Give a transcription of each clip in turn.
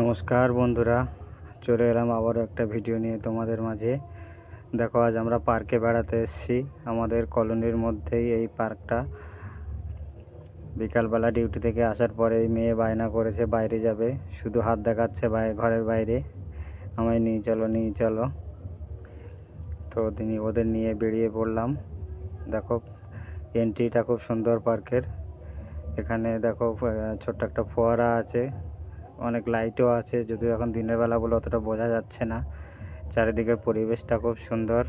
নমস্কার বন্ধুরা, চলে এলাম আবারও একটা ভিডিও নিয়ে তোমাদের মাঝে। দেখো, আজ আমরা পার্কে বেড়াতে এসেছি। আমাদের কলোনির মধ্যেই এই পার্কটা। বিকালবেলা ডিউটি থেকে আসার পরে মেয়ে বায়না করেছে, বাইরে যাবে। শুধু হাত দেখাচ্ছে ঘরের বাইরে। আমায় নিয়ে চলো নিয়ে চলো। তো তিনি ওদের নিয়ে বেরিয়ে পড়লাম। দেখো এন্ট্রিটা খুব সুন্দর পার্কের। এখানে দেখো ছোট্ট একটা ফোয়ারা আছে। অনেক লাইটও আছে, যদিও এখন দিনের বেলা বলে অতটা বোঝা যাচ্ছে না। চারিদিকের পরিবেশটা খুব সুন্দর।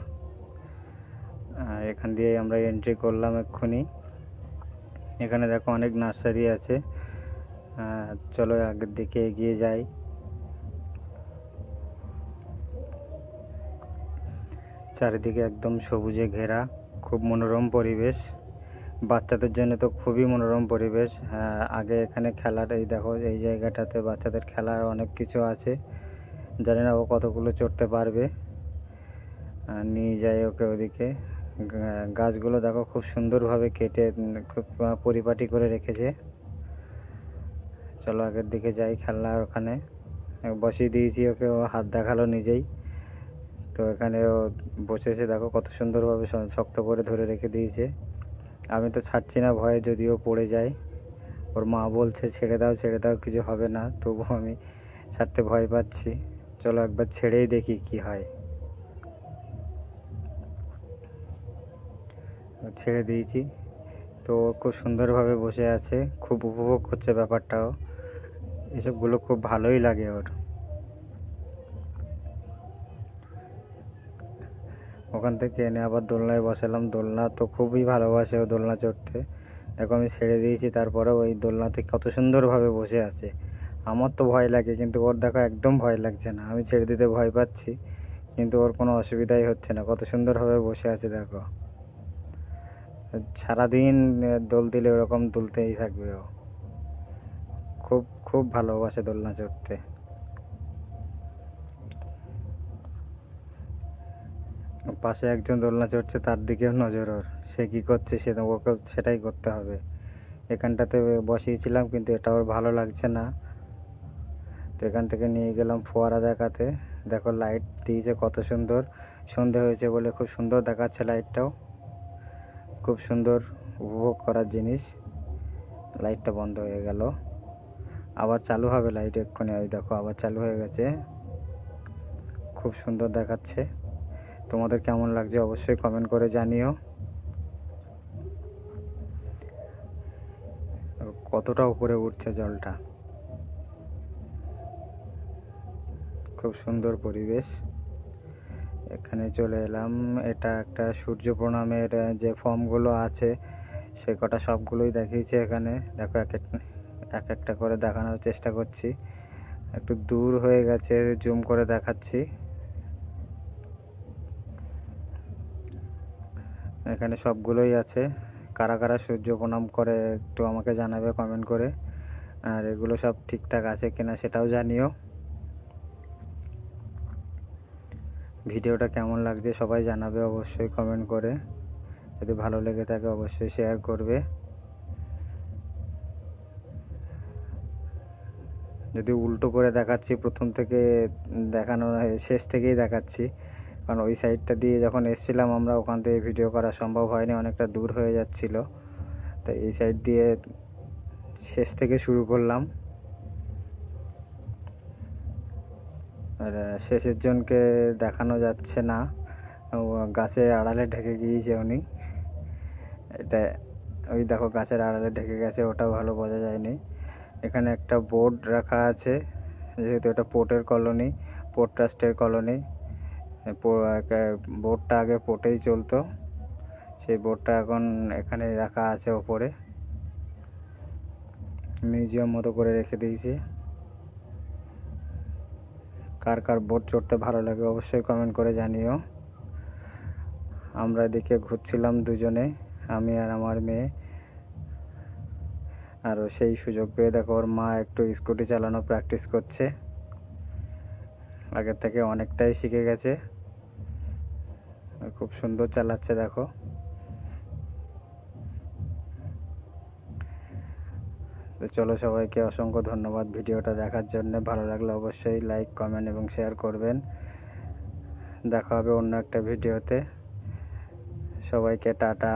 এখান দিয়ে আমরা এন্ট্রি করলাম এক্ষুনি। এখানে দেখো অনেক নার্সারি আছে। চলো আগের দিকে এগিয়ে যাই। চারিদিকে একদম সবুজে ঘেরা, খুব মনোরম পরিবেশ। বাচ্চাদের জন্য তো খুবই মনোরম পরিবেশ। হ্যাঁ, আগে এখানে খেলার এই দেখো এই জায়গাটাতে বাচ্চাদের খেলার অনেক কিছু আছে। জানি না ও কতগুলো চড়তে পারবে। নিয়ে যাই ওকে ওদিকে। গাছগুলো দেখো খুব সুন্দরভাবে কেটে খুব পরিপাটি করে রেখেছে। চলো আগের দিকে যাই খেলনার ওখানে। বসিয়ে দিয়েছি ওকে ও হাত দেখাল নিজেই। তো এখানে ও বসেছে দেখো কত সুন্দরভাবে শক্ত করে ধরে রেখে দিয়েছে। আমি তো ছাড়ছি না, ভয়ে যদিও পড়ে যায় ওর মা বলছে, ছেড়ে দাও ছেড়ে দাও, কিছু হবে না। তবু আমি ছাড়তে ভয় পাচ্ছি। চলো একবার ছেড়েই দেখি কি হয়। ছেড়ে দিয়েছি। তো খুব সুন্দরভাবে বসে আছে, খুব উপভোগ করছে ব্যাপারটাও। এসবগুলো খুব ভালোই লাগে ওর। ওখান থেকে এনে আবার দোলনায় বসালাম। দোলনা তো খুবই ভালোবাসে ও দোলনা চড়তে। দেখো, আমি ছেড়ে দিয়েছি, তারপরেও ওই দোলনাতে কত সুন্দরভাবে বসে আছে। আমার তো ভয় লাগে, কিন্তু ওর দেখো একদম ভয় লাগছে না। আমি ছেড়ে দিতে ভয় পাচ্ছি, কিন্তু ওর কোনো অসুবিধাই হচ্ছে না। কত সুন্দরভাবে বসে আছে, দেখো। সারাদিন দোল দিলে ওরকম দুলতেই থাকবে ও। খুব খুব ভালোবাসে দোলনা চড়তে। পাশে একজন দোলনা চড়ছে, তার দিকেও নজর ওর। সে কী করছে, সে ওকে সেটাই করতে হবে। এখানটাতে বসিয়েছিলাম, কিন্তু এটা ওর ভালো লাগছে না। তো এখান থেকে নিয়ে গেলাম ফোয়ারা দেখাতে। দেখো লাইট দিয়েছে কত সুন্দর। সন্ধে হয়েছে বলে খুব সুন্দর দেখাচ্ছে লাইটটাও খুব সুন্দর উপভোগ করার জিনিস। লাইটটা বন্ধ হয়ে গেল। আবার চালু হবে লাইট এক্ষুনি। ওই দেখো, আবার চালু হয়ে গেছে। খুব সুন্দর দেখাচ্ছে। তোমাদের কেমন লাগছে অবশ্যই কমেন্ট করে জানিও। কতটা উপরে উঠছে জলটা। খুব সুন্দর পরিবেশ। এখানে চলে এলাম। এটা একটা সূর্য প্রণামের যে ফর্মগুলো আছে, সে কটা সবগুলোই দেখিয়েছে এখানে। দেখো, এক এক এক একটা করে দেখানোর চেষ্টা করছি। একটু দূর হয়ে গেছে জুম করে দেখাচ্ছি। এখানে সবগুলোই আছে। কারা কারা সূর্য প্রণাম করে একটু আমাকে জানাবে কমেন্ট করে। আর এগুলো সব ঠিকঠাক আছে কিনা সেটাও জানিও। ভিডিওটা কেমন লাগছে সবাই জানাবে অবশ্যই কমেন্ট করে। যদি ভালো লেগে থাকে অবশ্যই শেয়ার করবে। যদি উল্টো করে দেখাচ্ছি, প্রথম থেকে দেখানো, শেষ থেকেই দেখাচ্ছি কারণ ওই সাইডটা দিয়ে যখন এসছিলাম আমরা, ওখান থেকে ভিডিও করা সম্ভব হয়নি, অনেকটা দূর হয়ে যাচ্ছিল। তো এই সাইড দিয়ে শেষ থেকে শুরু করলাম। আর শেষের জনকে দেখানো যাচ্ছে না। গাছে আড়ালে ঢেকে গিয়েছে উনি। এটা, ওই দেখো, গাছের আড়ালে ঢেকে গেছে, ওটাও ভালো বোঝা যায়নি। এখানে একটা বোর্ড রাখা আছে, যেহেতু এটা পোর্টের কলোনি পোর্ট ট্রাস্টের কলোনি বোর্ডটা আগে পোর্টেই চলতো। সেই বোর্ডটা এখন এখানে রাখা আছে ওপরে। মিউজিয়াম মতো করে রেখে দিয়েছি। কার কার বোট চড়তে ভালো লাগে অবশ্যই কমেন্ট করে জানিও। আমরা এদিকে ঘুরছিলাম দুজনে, আমি আর আমার মেয়ে। আর সেই সুযোগ পেয়ে দেখো, ওর মা একটু স্কুটি চালানো প্র্যাকটিস করছে। আগের থেকে অনেকটাই শিখে গেছে। খুব সুন্দর চালাচ্ছে, দেখো। তো চলো সবাইকে অসংখ্য ধন্যবাদ ভিডিওটা দেখার জন্য। ভালো লাগলে অবশ্যই লাইক কমেন্ট এবং শেয়ার করবেন। দেখা হবে অন্য একটা ভিডিওতে। সবাইকে টাটা।